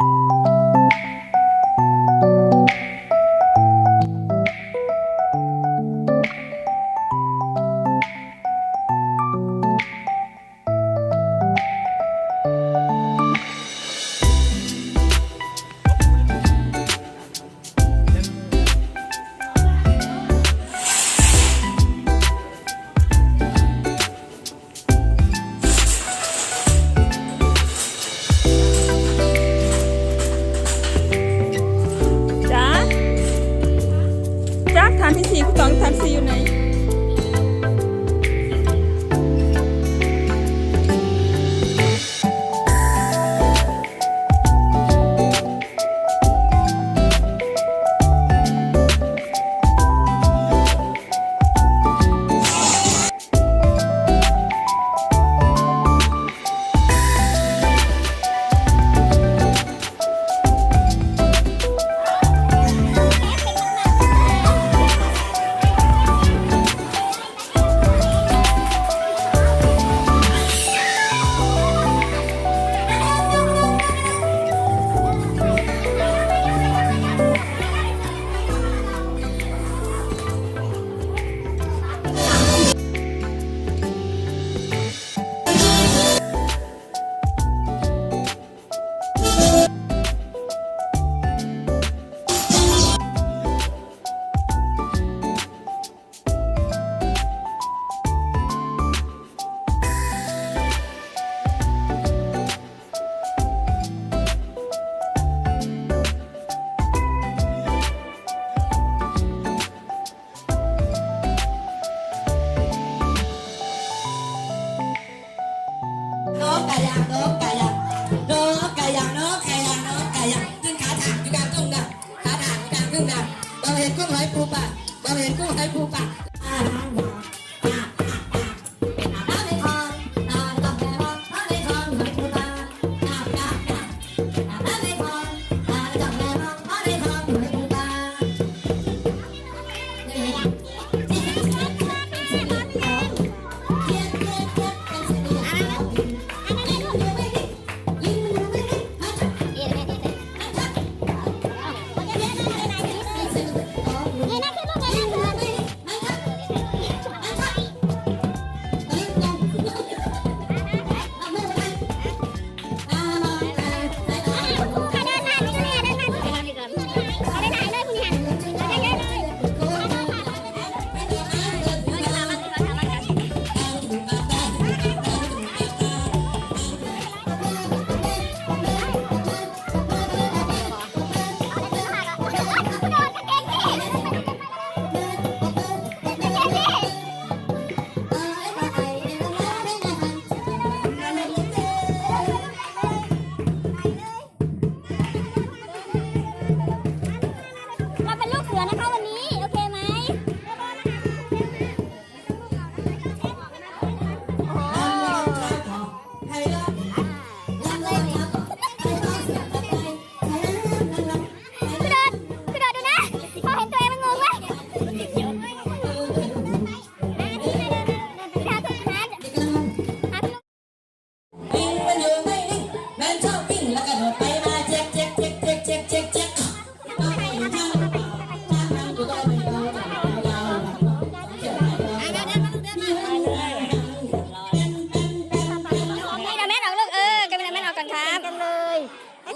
you écoute un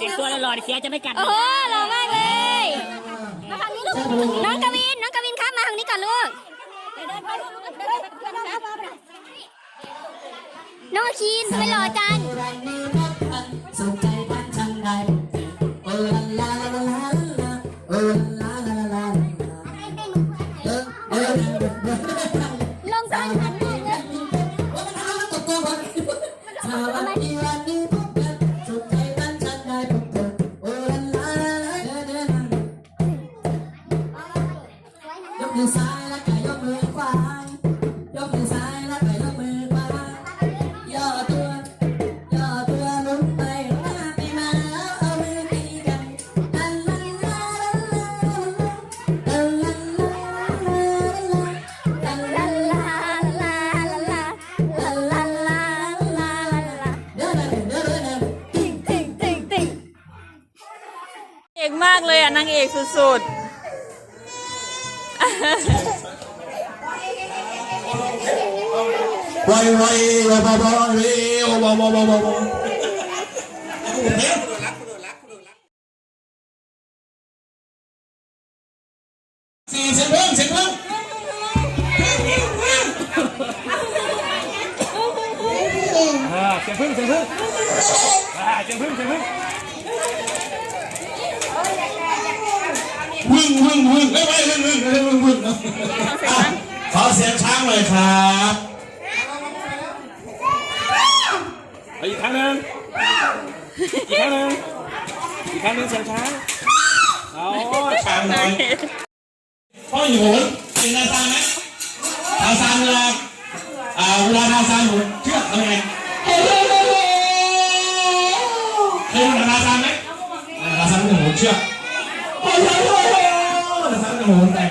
แต่งตัวหล่อๆเดเสียจะไม่กัดโอ้โหหล่อมากเลยทางนี้ลูกน้องกวินน้องกวินครับมาทางนี้ก่อนลูกน้องอาคีนทำไมหล่อจัง เอกมากเลยอะนางเอกสุดไวไวไวไวไวไวไวไวไวไว วิ่งวิ่งวิ่งไม่ไม่วิ่งวิ่งวิ่งวิ่งวิ่งอะขอเสียงช้างเลยครับอีกครั้งหนึ่งอีกครั้งหนึ่งอีกครั้งหนึ่งเสียงช้างอ๋อช้างหน่อยพ่ออยู่โหนเป็นนาซานไหมนาซานเวลาอ่าเวลานาซานหมุนเชือกทำไงเคยดูนาซานไหมนาซานมันจ ปยเลยเลยนะครับโอ้โหแต่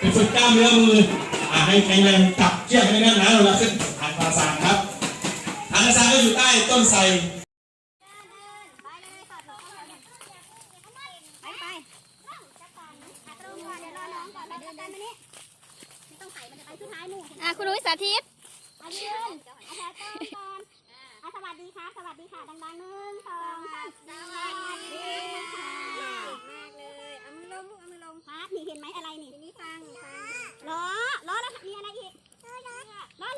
ปฝึกกล้ามเนื้อมือให้แข็งแรงจับเชือกให้แน่นนะเราขึ้างปาสาทครับทางปาสาทก็อยู่ใต้ต้นไทรคุณลุยสาธิตย์สวัสดีค่ะ สวัสดีค่ะ ดังๆหนึ่งสอง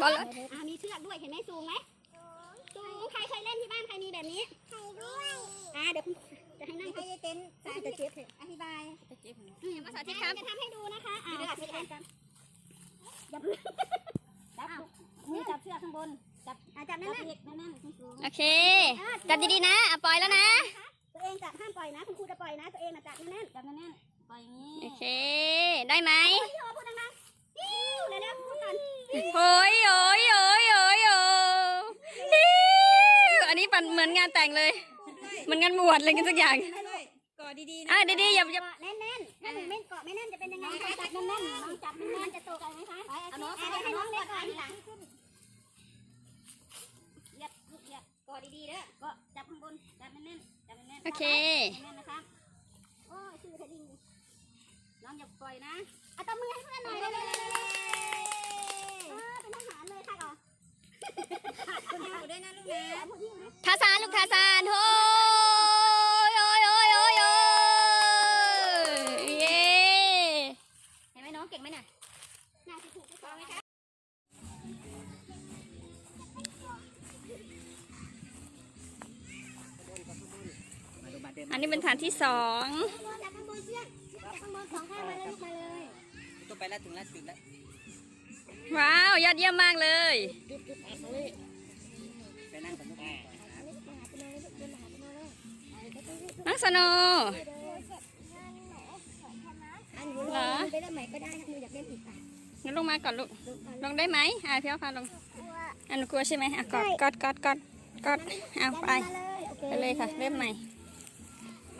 ล้ออะมีเชือกด้วยเห็นไหมสูงไหมสูงใครเคยเล่นที่บ้านใครมีแบบนี้ใครด้วยอะเดี๋ยวคุณจะให้นั่งให้เต็นท์สาธิตอธิบายมาสาธิตครับจะทำให้ดูนะคะอ่าสาธิตกันอย่าเพิ่งจับมือจับเชือกข้างบนจับจับแน่นๆแน่นๆโอเคจับดีๆนะอะปล่อยแล้วนะตัวเองจับห้ามปล่อยนะคุณครูจะปล่อยนะตัวเองจับแน่นๆจับแน่นๆปล่อยอย่างนี้โอเคได้ไหม พี่โอพูดดังๆอิ้วเร็วๆพูดก่อนโอ้ยโอ้ยโอ้ยโอ้ยโอ้ยอันนี้ปั่นเหมือนงานแต่งเลยเหมือนงานบวชอะไรกันสักอย่างๆก่อดีๆนะอะดีๆอย่าอย่าแน่นๆ ถ้าหนูไม่เกาะไม่แน่นจะเป็นยังไงจับแน่นๆน้องจับแน่นๆจะตกใจไหมคะเอาน้องให้น้องเล็กก่อนทีหลังเหยียบเหยียบเกาะดีๆเด้อเกาะจับข้างบน จับแน่นๆ จับแน่นๆโอเคแน่นนะครับโอ้ยชื่อเธอดิงน้องอย่าปล่อยนะ เอาตบมือให้เพื่อนหน่อยเร็วๆเออเป็นทหารเลยค่ะก่อนคุณอยู่ด้วยนะลูกนะทาซานลูกทาซานโอ้ยโอ้ยโอ้ยโอ้ยโอ้ยเย้เห็นไหมน้องเก่งไหมเนี่ยน่าจะถูกที่สุดไหมคะอันนี้เป็นฐานที่สองจับข้างบนเชือกจับข้างบนสองข้างมาเลยลูกมาเลย ต้องไปแล้วถึงแล้วจุดแล้วว้าวยอดเยี่ยมมากเลย ไปนั่งกับลูกแม่น้องสโนว์อันหนูเหรอไปเล่นใหม่ก็ได้ถ้าหนูอยากเล่นอีกอะงั้นลงมาก่อนลูก ลงได้ไหมอะพี่เอาพาลงอันหนูกลัวใช่ไหมอะกอดกอดกอดกอดกอดเอาไปมาเลยโอเคไปเลยค่ะ เริ่มใหม่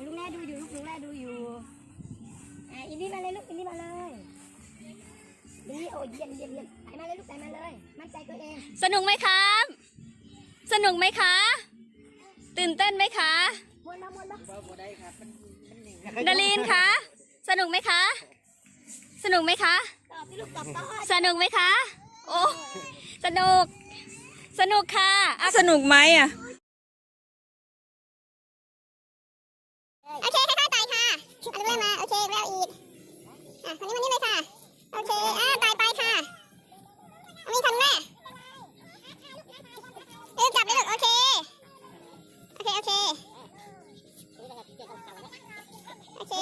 ลูกแม่ดูอยู่ลูกลูกแม่ดูอยู่ อะอินดี้มาเลยลูกอินดี้มาเลย ดีโอ้ยเยี่ยมเยี่ยมเยี่ยมไปมาเลยลูกไปมาเลย มั่นใจตัวเอง สนุกไหมครับ สนุกไหมคะ ตื่นเต้นไหมคะมวนมามวนมาดารินคะ สนุกไหมคะ สนุกไหมคะ ตอบสิลูกตอบตอบสนุกไหมคะ โอ้ สนุก สนุกค่ะอะสนุกไหมอะ โอเคค่อยๆไต่ค่ะเอาเรื่อยมา โอเคแล้วอีก อะวันนี้วันนี้เลยค่ะ โอเคอ่าตายไปค่ะมีทันแม่เออจับได้ลูกโอเค โอเค โอเค โอเค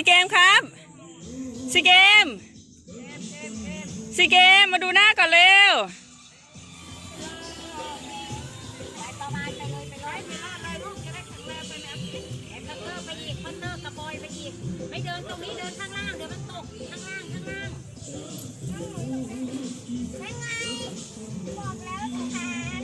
ซีเกมครับซีเกมซีเกมมาดูหน้าก่อนเร็วไม่เดินตรงนี้เดินข้างล่างเดี๋ยวมันตกข้างล่างข้างล่างได้ไงบอกแล้วสถาน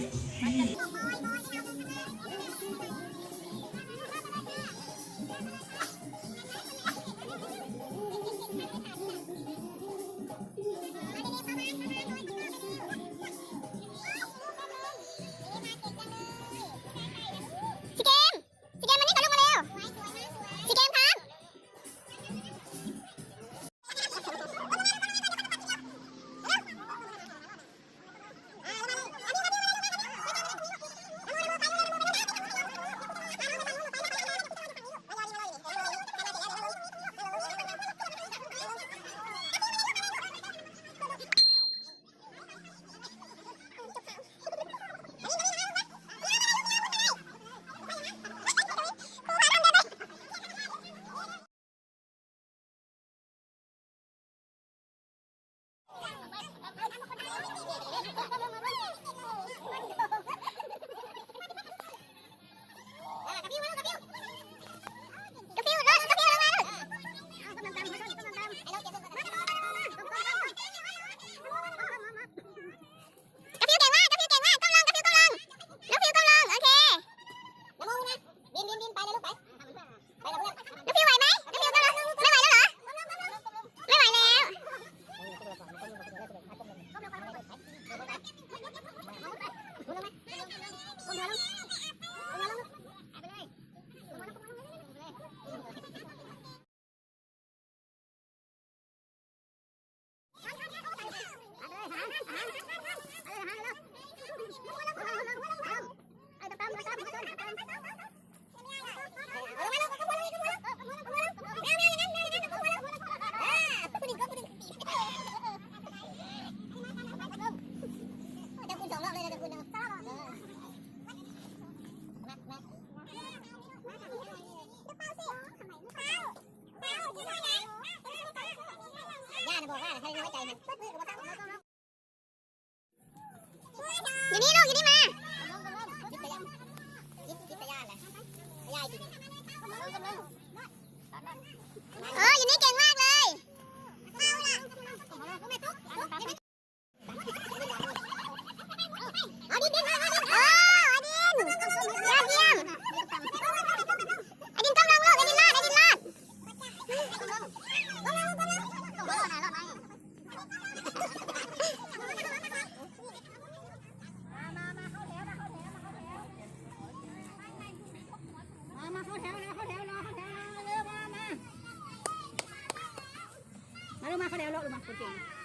แถวนะเข้าแถวรอเข้าแถวรอเร็วมามามาเร็วมาเข้าแถวรอลงมาคนเก่ง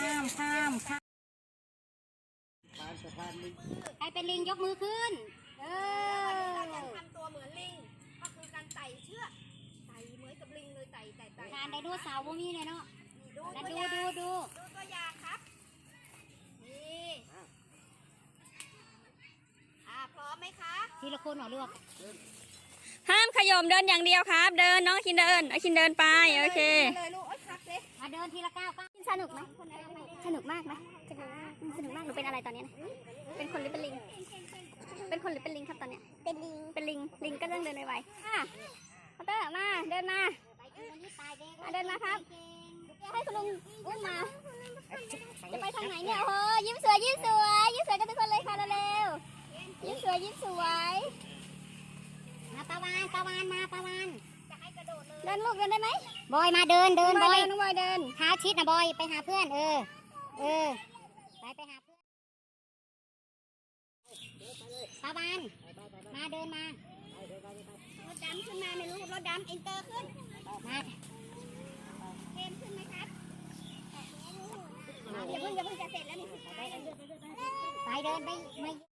ข้ามข้ามข้ามใครเป็นลิงยกมือขึ้น เออทำตัวเหมือนลิง ก็คือการไต่เชือกไต่เหมือนกับลิงเลยไต่ไต่ไต่ทานไดโนเสาร์พวกนี้เลยเนาะดูแล้วตัวดูอย่างดูดูดูตัวอย่างครับ นี่อ่าพร้อมไหมคะ ทีละคนเหรอเลือกห้ามขยมเดินอย่างเดียวครับ เดินน้องคินเดินเอาคินเดินไป โอเคเลยลูกโอ๊ยพักเลยมาเดินทีละก้าวก้าว สนุกไหมสนุกมากไหมสนุกมากสนุกมากหนูเป็นอะไรตอนนี้นะเป็นคนหรือเป็นลิง เป็นคนหรือเป็นลิงครับตอนเนี้ยเป็นลิง เป็นลิง ลิงก็ต้องเดินไวๆอะพัตเตอร์มา เดินมามาเดินมาครับ ให้คุณลุงอุ้มมา จะไปทางไหนเนี่ยโอ้โหยิ้มสวยยิ้มสวยยิ้มสวยกันทุกคนเลยค่ะเร็วๆยิ้มสวยยิ้มสวยมาปาวานปาวานมาปาวาน เดินลูกเดินได้ไหมบอยมาเดินเดินบอยน้องบอยเดินท้าชิดนะบอยไปหาเพื่อน เออ เออ ไปไปหาเพื่อนตาบานมาเดินมารถดำขึ้นมาไม่รู้รถดำเอ็นเตอร์ขึ้นมาเกมขึ้นไหมครับอย่าเพิ่งอย่าเพิ่งจะเสร็จแล้วนี่ไปเดินไปไม่